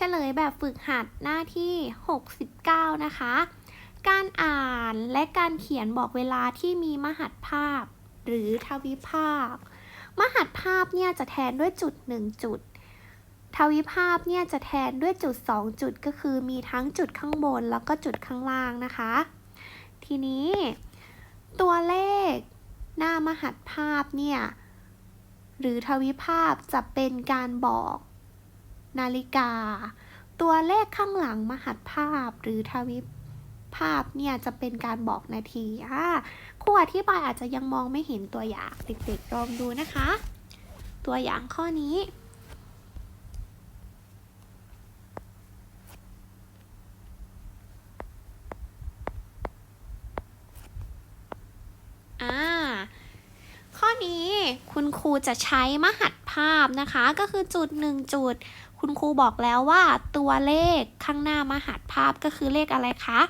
ฉลยแบบฝึกหัดหน้าที่ 69 นะคะ การอ่านและการเขียนบอกเวลาที่มีมหัดภาพ หรือทวิภาค มหัดภาพเนี่ยจะแทนด้วยจุด 1 จุด ทวิภาพเนี่ยจะแทนด้วยจุด 2 จุดก็คือมีทั้งจุดข้างบนแล้วก็จุดข้างล่างนะคะ ทีนี้ ตัวเลขหน้ามหัดภาพเนี่ยหรือทวิภาพจะเป็นการบอก นาฬิกา ตัวเลขข้างหลังมหัดภาพหรือทวิภาพเนี่ยจะเป็นการบอกนาทีอ่าครูอธิบายอาจจะยังมองไม่เห็นตัวอย่างเด็กๆลองดูนะคะ ตัวอย่างข้อนี้ข้อนี้คุณครูจะใช้มหัดภาพนะคะ ก็คือจุดหนึ่งจุด คุณครูบอกแล้วว่าตัวเลขข้างหน้ามหัดภาพก็คือเลขอะไรคะ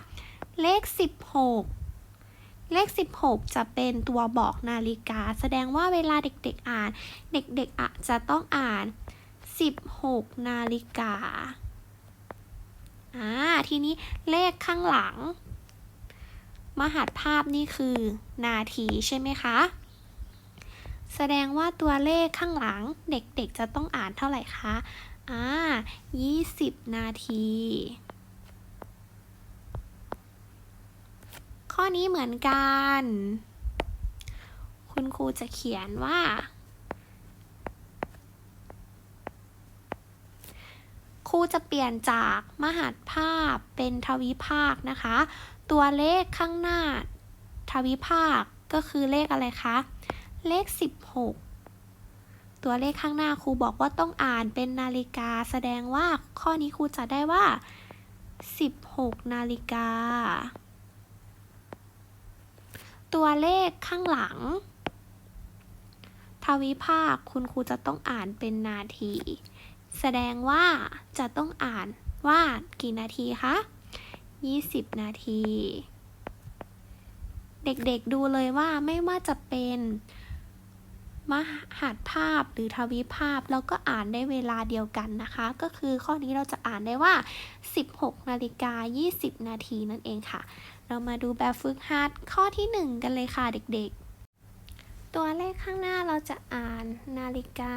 เลข 16 เลข 16 จะเป็นตัวบอกนาฬิกา แสดงว่าเวลาเด็กๆอ่าน เด็กๆอาจจะต้องอ่าน 16 นาฬิกาอ่าทีนี้เลขข้างหลัง มหัดภาพนี่คือนาทีใช่ไหมคะ แสดงว่าตัวเลขข้างหลังเด็กๆจะต้องอ่านเท่าไหร่คะ อ่า20นาที ข้อนี้เหมือนกัน คุณครูจะเขียนว่า ครูจะเปลี่ยนจากมหัดภาพเป็นทวิภาคนะคะ ตัวเลขข้างหน้าทวิภาคก็คือเลขอะไรคะ เลข 16 ตัวเลขข้างหน้าครูบอกว่าต้องอ่านเป็นนาฬิกา แสดงว่าข้อนี้ครูจะได้ว่า 16 นาฬิกา ตัวเลขข้างหลัง ทวิภาคคุณครูจะต้องอ่านเป็นนาที แสดงว่าจะต้องอ่านว่ากี่นาทีคะ 20 นาที เด็กๆดูเลยว่าไม่ว่าจะเป็น มหัดภาพหรือทวิภาพเราก็อ่านได้เวลาเดียวกันนะคะ ก็คือข้อนี้เราจะอ่านได้ว่า 16นาฬิกา20 นาทีนั่นเองค่ะ เรามาดูแบบฝึกหัดข้อที่ 1 กันเลยค่ะเด็กๆ ตัวเลขข้างหน้าเราจะอ่านนาฬิกา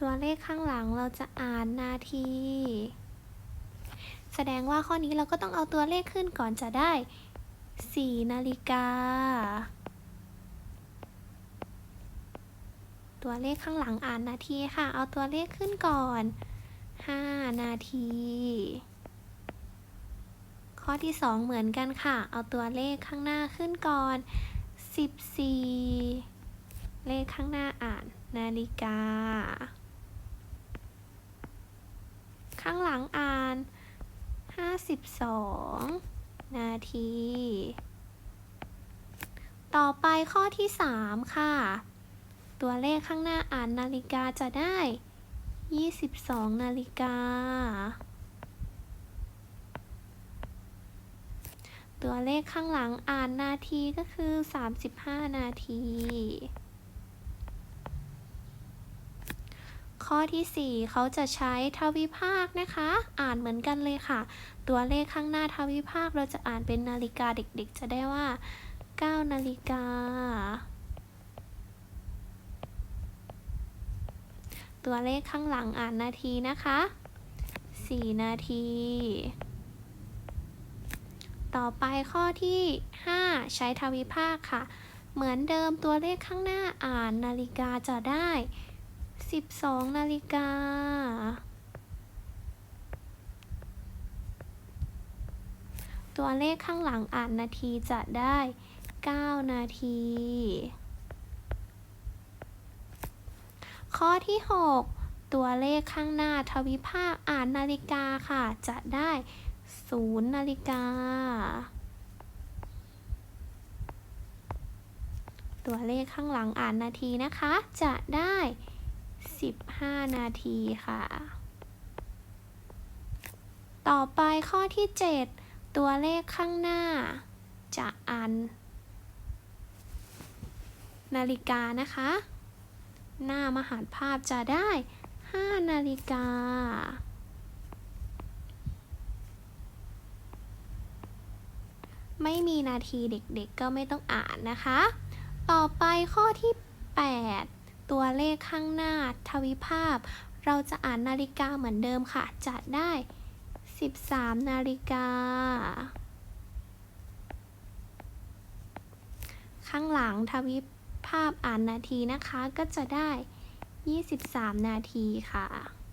ตัวเลขข้างหลังเราจะอ่านนาทีแสดงว่าข้อนี้เราก็ต้องเอาตัวเลขขึ้นก่อนจะได้ 4 นาฬิกา ตัวเลขข้างหลังอ่านนาทีค่ะ เอาตัวเลขขึ้นก่อน 5 นาที ข้อที่ 2 เหมือนกันค่ะ เอาตัวเลขข้างหน้าขึ้นก่อน 14 เลขข้างหน้าอ่านนาฬิกา ข้างหลังอ่าน 52 นาที ต่อไปข้อที่ 3 ค่ะ ตัวเลขข้างหน้าอ่านนาฬิกาจะได้ 22 นาฬิกา ตัวเลขข้างหลังอ่านนาทีก็คือ 35 นาที ข้อที่ 4 เขาจะใช้ทวิภาคนะคะ อ่านเหมือนกันเลยค่ะ ตัวเลขข้างหน้าทวิภาคเราจะอ่านเป็นนาฬิกาเด็กๆ จะได้ว่า 9 นาฬิกา ตัวเลขข้างหลังอ่านนาทีนะคะ 4 นาที ต่อไปข้อที่ 5 ใช้ทวิภาคค่ะ เหมือนเดิมตัวเลขข้างหน้าอ่านนาฬิกาจะได้ 12 นาฬิกาตัวเลขข้างหลังอ่านนาทีจะได้ 9 นาที ข้อที่ 6 ตัวเลขข้างหน้าทวิภาคอ่านนาฬิกาค่ะ จะได้0นาฬิกา ตัวเลขข้างหลังอ่านนาทีนะคะ จะได้ 15 นาทีค่ะ ต่อไปข้อที่ 7 ตัวเลขข้างหน้า จะอ่านนาฬิกานะคะ หน้ามหัดภาพจะได้ 5 นาฬิกา ไม่มีนาทีเด็กๆก็ไม่ต้องอ่านนะคะ ต่อไปข้อที่ 8 ตัวเลขข้างหน้าทวิภาพ เราจะอ่านนาฬิกาเหมือนเดิมค่ะ จัดได้ 13 นาฬิกาข้างหลังทวิ ภาพอ่านนาทีนะคะก็จะได้ 23 นาทีค่ะ